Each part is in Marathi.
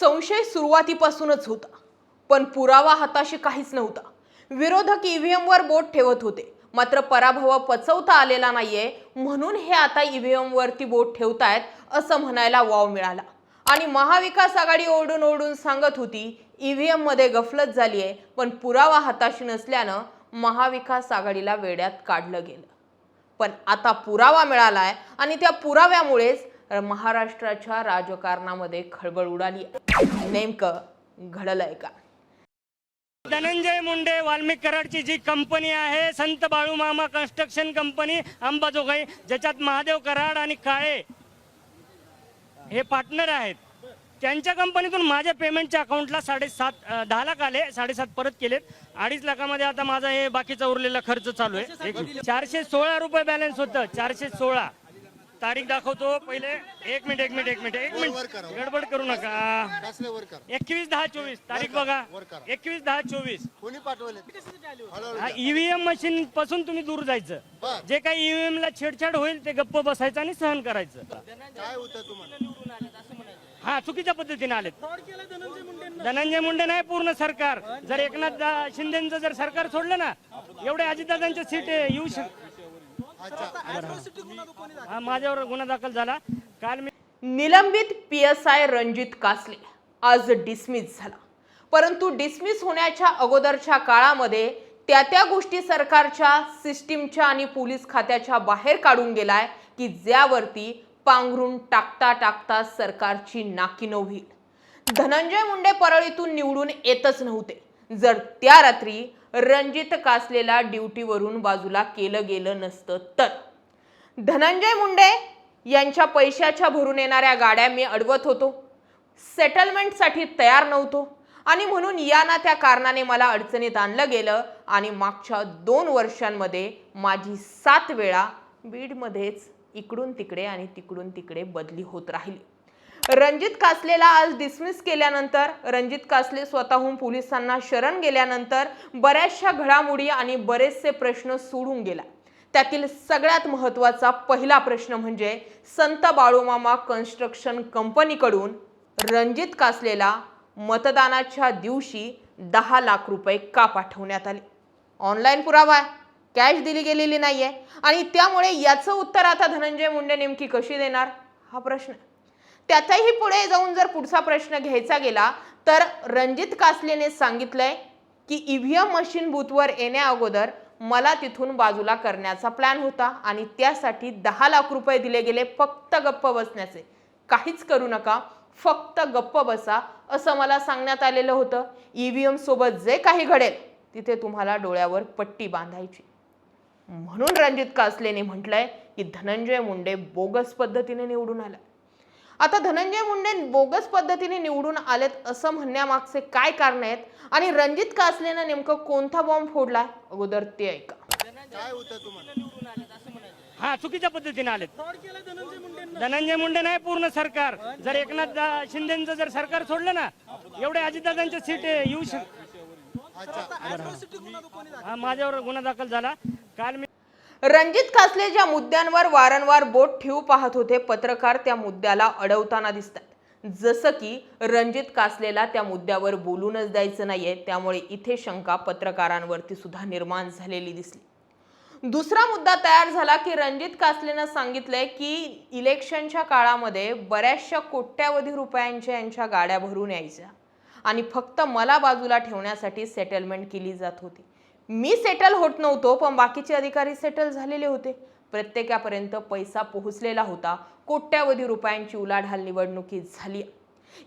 संशय सुरुवातीपासूनच होता. पण पुरावा हाताशी काहीच नव्हता. विरोधक ईव्हीएमवर बोट ठेवत होते. मात्र पराभव पचवता आलेला नाहीये म्हणून हे आता ईव्हीएमवरती बोट ठेवतायत असं म्हणायला वाव मिळाला. आणि महाविकास आघाडी ओरडून ओरडून सांगत होती ईव्हीएम गफलत गफलत आहे पण पुरावा हाताशी नसल्यानं महाविकास आघाडीला वेड्यात काढलं गेलं. पण आता पुरावा मिळालाय आणि त्या पुराव्यामुळेच महाराष्ट्राच्या राजकारणामध्ये खळबळ उडाली आहे. नेमकं घडलंय का? धनंजय मुंडे वाल्मिक कराडची जी कंपनी आहे संत बाळूमामा कन्स्ट्रक्शन कंपनी अंबाजोगाई ज्याच्यात महादेव कराड आणि काळे हे पार्टनर आहेत. त्यांच्या कंपनीतून माझ्या पेमेंटच्या अकाउंटला साडेसात दहा लाख आले साडेसात परत केलेत. अडीच लाखामध्ये आता माझा हे बाकीचा उरलेला खर्च चालू आहे. चारशे सोळा रुपये बॅलन्स होतं चारशे सोळा. तारीख दाखवतो. पहिले एक मिनिट एक मिनिट एक मिनिट एक मिनिट. गडबड करू नका. कसले वर करा? एकवीस दहा चोवीस. तारीख बघा. एकवीस दहा चोवीस. कोणी पाठवले? ईव्हीएम मशीन पासून तुम्ही दूर जायचं. जे काही ईव्हीएम ला छेडछाड होईल ते गप्प बसायचं आणि सहन करायचं. काय होतं तुम्हाला? हा चुकीच्या पद्धतीने आलेत. धनंजय मुंडे नाही पूर्ण सरकार. जर एकनाथ शिंदेचं जर सरकार सोडलं ना एवढे अजितदादांच्या सीट येऊ शक अच्छा हा माझ्यावर गुन्हा दाखल झाला. काल मी निलंबित P S I Ranjit Kasle आज डिसमिस झाला. परंतु डिसमिस होण्याच्या अगोदरच्या काळामध्ये त्या त्या गोष्टी सरकारच्या सिस्टीमच्या आणि पोलीस खात्याच्या बाहेर काढून गेलाय की ज्यावरती पांघरून टाकता टाकता सरकारची नाकीनऊ होईल. धनंजय मुंडे परळीतून निवडून येतच नव्हते. जर त्या रात्री रणजित कासलेला ड्युटीवरून बाजूला केलं गेलं नसतं तर. धनंजय मुंडे यांच्या पैशाच्या भरून येणाऱ्या गाड्या मी अडवत होतो. सेटलमेंटसाठी तयार नव्हतो आणि म्हणून या ना त्या कारणाने मला अडचणीत आणलं गेलं आणि मागच्या दोन वर्षांमध्ये माझी सात वेळा बीडमध्येच इकडून तिकडे आणि तिकडून तिकडे बदली होत राहिली. रणजित कासलेला आज डिसमिस केल्यानंतर रणजित कासले स्वतःहून पोलिसांना शरण गेल्यानंतर बऱ्याचशा घडामोडी आणि बरेचसे प्रश्न सोडून गेला. त्यातील सगळ्यात महत्त्वाचा पहिला प्रश्न म्हणजे संत बाळूमामा कन्स्ट्रक्शन कंपनीकडून रणजित कासलेला मतदानाच्या दिवशी दहा लाख रुपये का पाठवण्यात आले. ऑनलाईन पुरावा आहे. कॅश दिली गेलेली नाही आहे आणि त्यामुळे याचं उत्तर आता धनंजय मुंडे नेमकी कशी देणार? हा प्रश्न आहे. त्याचाही पुढे जाऊन जर पुढचा प्रश्न घ्यायचा गेला तर रणजित कासलेने सांगितलंय की ईव्हीएम मशीन बूथवर येण्या अगोदर मला तिथून बाजूला करण्याचा प्लॅन होता आणि त्यासाठी दहा लाख रुपये दिले गेले फक्त गप्प बसण्याचे. काहीच करू नका फक्त गप्प बसा असं मला सांगण्यात आलेलं होतं. ईव्हीएम सोबत जे काही घडेल तिथे तुम्हाला डोळ्यावर पट्टी बांधायची. म्हणून रणजित कासलेने म्हटलंय की धनंजय मुंडे बोगस पद्धतीने निवडून आला. आता धनंजय मुंडे बोगस पद्धतीने निवडून आलेत असं म्हणण्यामागचे काय कारण आहेत? आणि रणजित कासलेनं नेमकं कोणता बॉम्ब फोडलाय अगोदर ते ऐका. काय होतं तुम्हाला? हा चुकीच्या पद्धतीने आलेत. धनंजय मुंडे नाही पूर्ण सरकार. जर एकनाथ शिंदेचं जर सरकार सोडलं ना एवढे अजितदादांच्या सीट येऊ शक अच्छा. हा माझ्यावर गुन्हा दाखल झाला. काल मी रणजित कासले ज्या मुद्द्यांवर वारंवार बोट ठेवू पाहत होते पत्रकार त्या मुद्द्याला अडवताना दिसतात. जसं की रणजित कासलेला त्या मुद्द्यावर बोलूनच द्यायचं नाहीये त्यामुळे इथे शंका पत्रकारांवरती सुद्धा निर्माण झालेली दिसली. दुसरा मुद्दा तयार झाला की रणजित कासलेनं सांगितलंय की इलेक्शनच्या काळामध्ये बऱ्याचशा कोट्यावधी रुपयांच्या यांच्या गाड्या भरून यायच्या आणि फक्त मला बाजूला ठेवण्यासाठी सेटलमेंट केली जात होती. मी सेटल होत नव्हतो पण बाकीचे अधिकारी सेटल झालेले होते. प्रत्येकापर्यंत पैसा पोहोचलेला होता. कोट्यावधी रुपयांची उलाढाल निवडणुकीत झाली.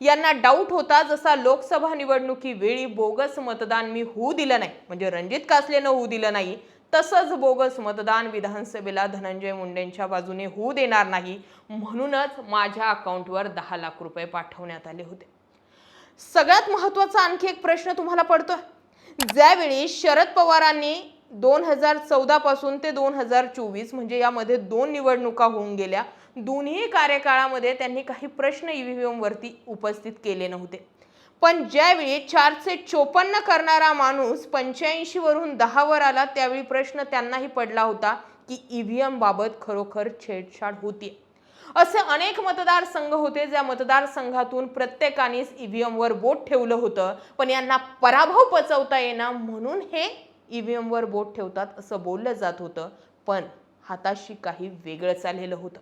यांना डाऊट होता जसा लोकसभा निवडणुकीवेळी बोगस मतदान मी होऊ दिलं नाही. म्हणजे रणजित कासलेनं होऊ दिलं नाही तसंच बोगस मतदान विधानसभेला धनंजय मुंडेंच्या बाजूने होऊ देणार नाही म्हणूनच माझ्या अकाउंटवर दहा लाख रुपये पाठवण्यात आले होते. सगळ्यात महत्त्वाचा आणखी एक प्रश्न तुम्हाला पडतोय. ज्यावेळी शरद पवारांनी दोन हजार चौदापासून ते दोन हजार चोवीस म्हणजे यामध्ये दोन निवडणुका होऊन गेल्या दोन्ही कार्यकाळामध्ये त्यांनी काही प्रश्न ई व्ही एमवरती उपस्थित केले नव्हते. पण ज्यावेळी चारशे चोपन्न करणारा माणूस पंच्याऐंशीवरून दहावर आला त्यावेळी प्रश्न त्यांनाही पडला होता की ई व्ही एमबाबत खरोखर छेडछाड होती असे अनेक मतदारसंघ होते ज्या मतदारसंघातून प्रत्येकानेच ईव्हीएमवर बोट ठेवलं होतं. पण यांना पराभव पचवता येणार म्हणून हे ईव्हीएमवर बोट ठेवतात असं बोललं जात होतं. पण हाताशी काही वेगळं चाललेलं होतं.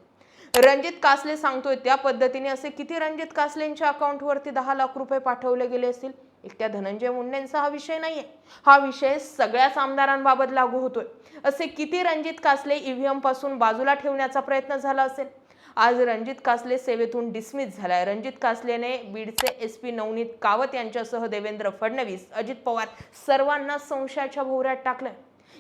रणजित कासले सांगतोय त्या पद्धतीने असे किती रणजित कासलेंच्या अकाउंटवरती दहा लाख रुपये पाठवले गेले असतील? एकट्या धनंजय मुंडेंचा हा विषय नाहीये. हा विषय सगळ्याच आमदारांबाबत लागू होतोय. असे किती रणजित कासले ईव्हीएमपासून बाजूला ठेवण्याचा प्रयत्न झाला असेल? आज रणजित कासले सेवेतून डिस्मिस झालाय. रणजित कासलेने बीडचे एस पी नवनीत कावत यांच्यासह देवेंद्र फडणवीस अजित पवार सर्वांना संशयाच्या भोवऱ्यात टाकलंय.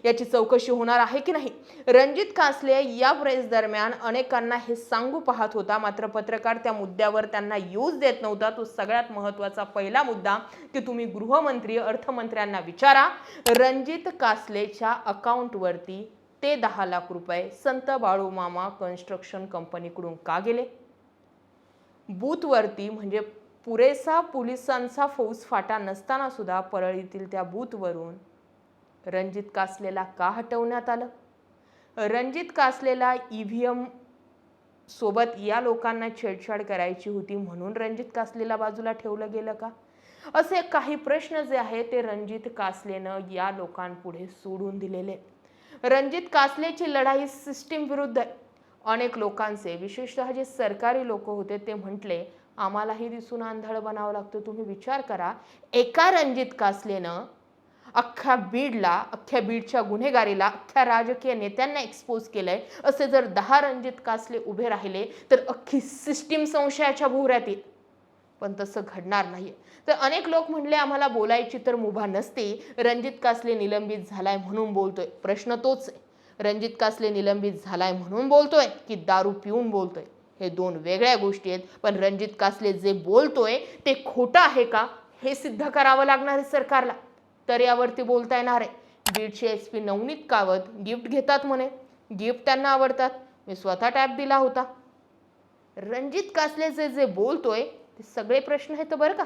याची चौकशी होणार आहे की नाही? रणजित कासले या प्रेस दरम्यान अनेकांना हे सांगू पाहत होता. मात्र पत्रकार त्या मुद्द्यावर त्यांना यूज देत नव्हता. तो सगळ्यात महत्त्वाचा पहिला मुद्दा की तुम्ही गृहमंत्री अर्थमंत्र्यांना विचारा. रणजित कासलेच्या अकाउंटवरती ते दहा लाख रुपये संत बाळूमामा कन्स्ट्रक्शन कंपनीकडून का गेले? बूथवरती म्हणजे पुरेसा पोलिसांचा फौजफाटा नसताना सुद्धा परळीतील त्या बूथवरून रणजित कासलेला का हटवण्यात आलं? रणजित कासलेला ई ईव्हीएम सोबत या लोकांना छेडछाड करायची होती म्हणून रणजित कासलेला बाजूला ठेवलं गेलं का? असे काही प्रश्न जे आहेत ते रणजित कासलेनं या लोकांपुढे सोडून दिलेले. आहेत. रणजित कासलेची लढाई सिस्टीम विरुद्ध अनेक लोकांचे विशेषतः जे सरकारी लोक होते ते म्हटले आम्हालाही दिसून आंधळ बनावं लागतं. तुम्ही विचार करा. एका रणजित कासलेनं अख्ख्या बीडला अख्ख्या बीडच्या गुन्हेगारीला अख्ख्या राजकीय नेत्यांना एक्सपोज केलंय. असे जर दहा रणजित कासले उभे राहिले तर अख्खी सिस्टीम संशयाच्या भोवऱ्यात येईल. पण तसं घडणार नाही तर अनेक लोक म्हणले आम्हाला बोलायची तर मुभा नसते. रणजित कासले निलंबित झालाय म्हणून बोलतोय. प्रश्न तोच आहे. रणजित कासले निलंबित झालाय म्हणून बोलतोय की दारू पिऊन बोलतोय? हे दोन वेगळ्या गोष्टी आहेत. पण रणजित कासले जे बोलतोय ते खोटं आहे का? हे सिद्ध करावं लागणार आहे सरकारला. तर यावरती बोलता येणार आहे. बीडचे S P Navneet Kawat gift घेतात म्हणे. गिफ्ट त्यांना आवडतात. मी स्वतः टॅप दिला होता. रणजित कासले जे जे बोलतोय ते सगळे प्रश्न आहेत बरं का.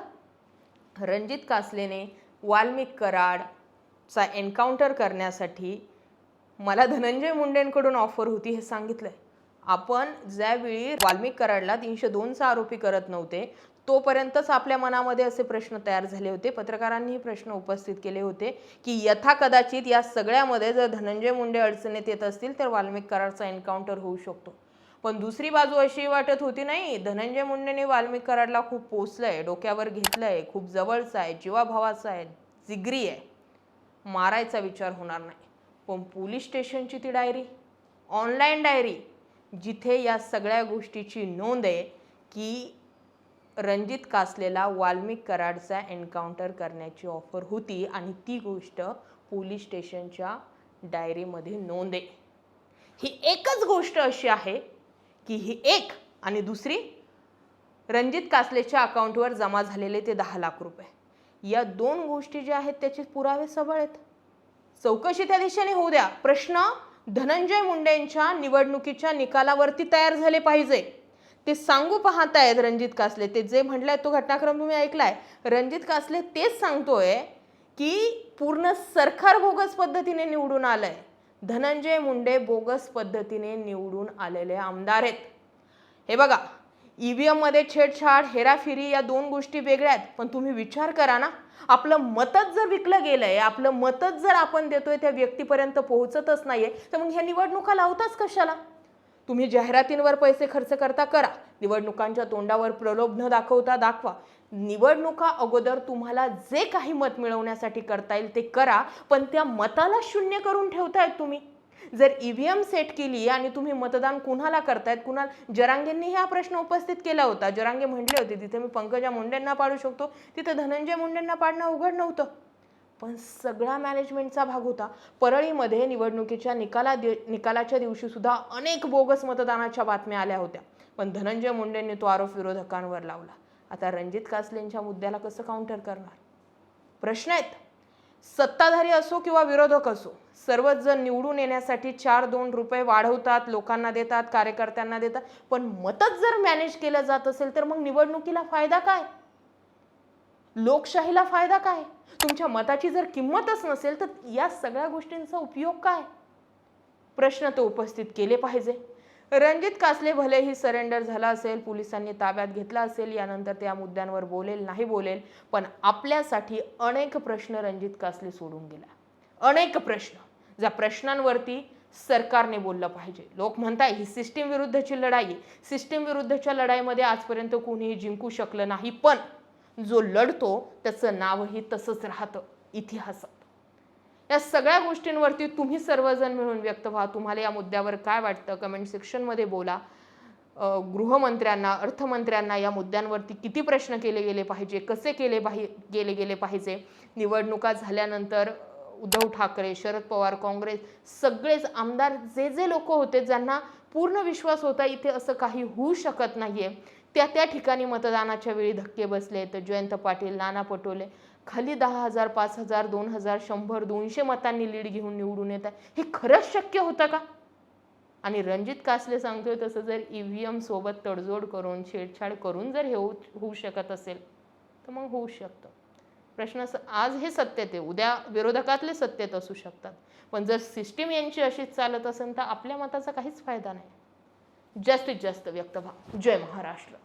रणजित कासलेने वाल्मिक कराडचा एन्काउंटर करण्यासाठी मला धनंजय मुंडेंकडून ऑफर होती हे सांगितलंय. आपण ज्यावेळी वाल्मिक कराडला तीनशे दोनचा आरोपी करत नव्हते तोपर्यंतच आपल्या मनामध्ये असे प्रश्न तयार झाले होते. पत्रकारांनी प्रश्न उपस्थित केले होते की यथा कदाचित या सगळ्यामध्ये जर धनंजय मुंडे अडचणीत येत असतील तर वाल्मिक कराडचा एन्काउंटर होऊ शकतो. पण दुसरी बाजू अशी वाटत होती नाही धनंजय मुंडेने वाल्मिक कराडला खूप पोचलंय डोक्यावर घेतलंय खूप जवळचा आहे जीवाभावाचा आहे जिगरी आहे. मारायचा विचार होणार नाही. पण पोलीस स्टेशनची ती डायरी ऑनलाईन डायरी जिथे या सगळ्या गोष्टीची नोंद आहे की रणजित कासलेला वाल्मिक कराडचा एन्काउंटर करण्याची ऑफर होती आणि ती गोष्ट पोलीस स्टेशनच्या डायरीमध्ये नोंद आहे. ही एकच गोष्ट अशी आहे की ही एक आणि दुसरी रणजित कासलेच्या अकाउंटवर जमा झालेले ते दहा लाख रुपये. या दोन गोष्टी ज्या आहेत त्याचे पुरावे सबळ आहेत चौकशी त्या दिशेने होऊ द्या. प्रश्न धनंजय मुंडेंच्या निवडणुकीच्या निकालावरती तयार झाले पाहिजे. ते सांगू पाहतायत रणजित कासले. ते जे म्हटलंय तो घटनाक्रम तुम्ही ऐकलाय. रणजित कासले तेच सांगतोय की पूर्ण सरकार बोगस पद्धतीने निवडून आलंय. धनंजय मुंडे बोगस पद्धतीने निवडून आलेले आमदार आहेत. हे बघा ईव्हीएममध्ये छेडछाड हेराफेरी या दोन गोष्टी वेगळ्या आहेत पण तुम्ही विचार करा ना. आपलं मतच जर विकलं गेलंय आपलं मतच जर आपण देतोय त्या व्यक्तीपर्यंत पोहोचतच नाहीये तर मग ह्या निवडणुका लावताच कशाला? तुम्ही जाहिरातींवर पैसे खर्च करता करा. निवडणुकांच्या तोंडावर प्रलोभन दाखवता दाखवा. निवडणुका अगोदर तुम्हाला जे काही मत मिळवण्यासाठी करता येईल ते करा पण त्या मताला शून्य करून ठेवतायत तुम्ही. जर ईव्हीएम सेट केली आणि तुम्ही मतदान कुणाला करतायत कुणाला जरांगेंनी हा प्रश्न उपस्थित केला होता. जरांगे म्हटले होते तिथे मी पंकजा मुंडेंना पाडू शकतो तिथे धनंजय मुंडेंना पाडणं अवघड नव्हतं. पण सगळा मॅनेजमेंटचा भाग होता. परळीमध्ये निवडणुकीच्या निकाला दि निकालाच्या दिवशी सुद्धा अनेक बोगस मतदानाच्या बातम्या आल्या होत्या. पण धनंजय मुंडेंनी तो आरोप विरोधकांवर लावला. आता रणजित कासलेंच्या मुद्द्याला कसं काउंटर करणार? प्रश्न आहेत. सत्ताधारी असो किंवा विरोधक असो सर्वच जण निवडून येण्यासाठी चार दोन रुपये वाढवतात लोकांना देतात कार्यकर्त्यांना देतात. पण मतच जर मॅनेज केलं जात असेल तर मग निवडणुकीला फायदा काय? लोकशाहीला फायदा काय? तुमच्या मताची जर किंमतच नसेल तर या सगळ्या गोष्टींचा उपयोग काय? प्रश्न तो उपस्थित केले पाहिजे. रणजित कासले भलेही सरेंडर झाला असेल पोलिसांनी ताब्यात घेतला असेल यानंतर त्या मुद्द्यांवर बोलेल नाही बोलेल पण आपल्यासाठी अनेक प्रश्न रणजित कासले सोडून गेला. अनेक प्रश्न. ज्या प्रश्नांवरती सरकारने बोललं पाहिजे. लोक म्हणताय ही सिस्टीम विरुद्धची लढाई आहे. सिस्टीम विरुद्धच्या लढाईमध्ये आजपर्यंत कोणीही जिंकू शकलं नाही पण जो लढतो त्याचं नावही तसंच राहतं इतिहासात. या सगळ्या गोष्टींवरती तुम्ही सर्वजण मिळून व्यक्त व्हा. तुम्हाला या मुद्द्यावर काय वाटतं? कमेंट सेक्शनमध्ये बोला. गृहमंत्र्यांना अर्थमंत्र्यांना या मुद्द्यांवरती किती प्रश्न केले गेले पाहिजे? कसे केले पाहि गेले गेले पाहिजे? निवडणुका झाल्यानंतर उद्धव ठाकरे शरद पवार काँग्रेस सगळेच आमदार जे जे लोक होते ज्यांना पूर्ण विश्वास होता इथे असं काही होऊ शकत नाही आहे त्या त्या ठिकाणी मतदानाच्या वेळी धक्के बसले तर जयंत पाटील नाना पटोले खाली दहा हजार पाच हजार दोन हजार शंभर दोनशे मतांनी लीड घेऊन निवडून येत आहे. हे खरंच शक्य होतं का? आणि रणजित कासले सांगतोय तसं जर ई व्ही सोबत तडजोड करून छेडछाड करून जर हे होऊ होऊ शकत असेल तर मग होऊ शकतं. प्रश्न असं आज हे सत्तेत आहे उद्या विरोधकातले सत्तेत असू शकतात. पण जर सिस्टीम यांची अशीच चालत असेल तर आपल्या मताचा काहीच फायदा नाही. जास्तीत जास्त व्यक्त व्हा. जय महाराष्ट्र.